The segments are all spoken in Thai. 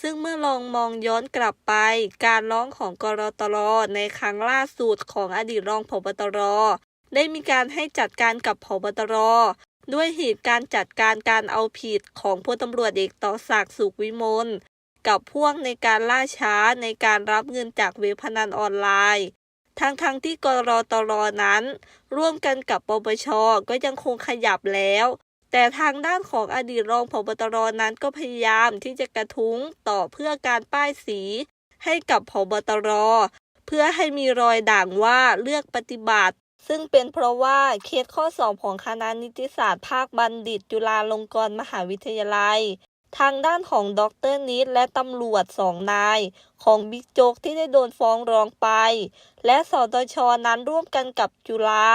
ซึ่งเมื่อลองมองย้อนกลับไป การร้องของกรตรในครั้งล่าสุดของอดีตรองผบตร ได้มีการให้จัดการกับผบตร ด้วยเหตุการจัดการการเอาผิดของพลตำรวจเอกต่อศักดิ์สุขวิมลกับพวกในการล่าช้าในการรับเงินจากเว็บพนันออนไลน์ทั้งๆทที่กรตรนั้น ร่วมกันกับปปชก็ยังคงขยับแล้ว แต่ทางด้านของอดีตรองผบตรนั้นก็พยายามที่จะกระทุ้งต่อเพื่อการป้ายสี ให้กับผบตร เพื่อให้มีรอยด่างว่าเลือกปฏิบัติ ซึ่งเป็นเพราะว่าเคสข้อสอบของคณะนิติศาสตร์ภาคบัณฑิต จุฬาลงกรณ์มหาวิทยาลัยทางด้านของดรนิดและตำรวจสองนาย ของบิ๊กโจ๊กที่ได้โดนฟ้องร้องไป และสตชนั้นร่วมกันกับจุฬา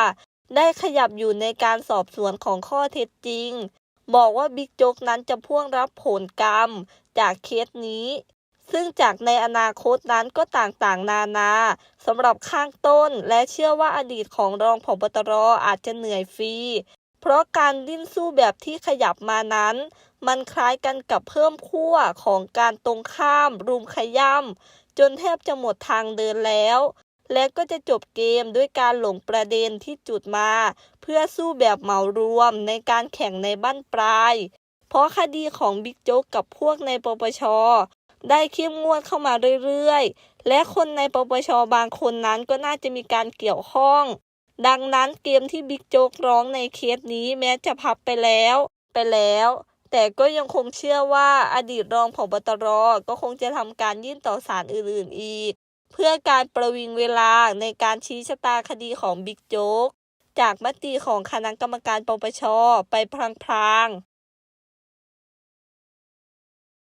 ได้ขยับอยู่ในการสอบสวนของข้อเท็จจริง บอกว่าบิ๊กโจ๊กนั้นจะพ่วงรับผลกรรมจากเคสนี้ ซึ่งจากในอนาคตนั้นก็ต่างๆ นานาสำหรับข้างต้นและเชื่อว่าอดีตของรองผบตรอาจจะเหนื่อยฟรี เพราะการดิ้นสู้แบบที่ขยับมานั้น มันคล้ายกันกับเพิ่มขั้วของการตรงข้าม รุมขย่ำจนแทบจะหมดทางเดินแล้ว และก็จะจบเกมด้วยการหลงประเด็นที่จุดมา เพื่อสู้แบบเหมารวมในการแข่งในบ้านปลาย เพราะคดีของบิ๊กโจ๊กกับพวกในปปช ได้เข้มงวดเข้ามาเรื่อยๆ และคนในปปชบางคนนั้นก็น่าจะมีการเกี่ยวข้อง ดังนั้นเกมที่บิ๊กโจ๊กร้องในเคสนี้แม้จะพับไปแล้ว ไปแล้วแต่ก็ยังคงเชื่อว่าอดีตรองผบตรก็คงจะทำการยื่นต่อศาลอื่นๆอีก เพื่อการประวิงเวลาในการชี้ชะตาคดีของบิ๊กโจ๊ก จากมติของคณะกรรมการปปช ไปพลางๆ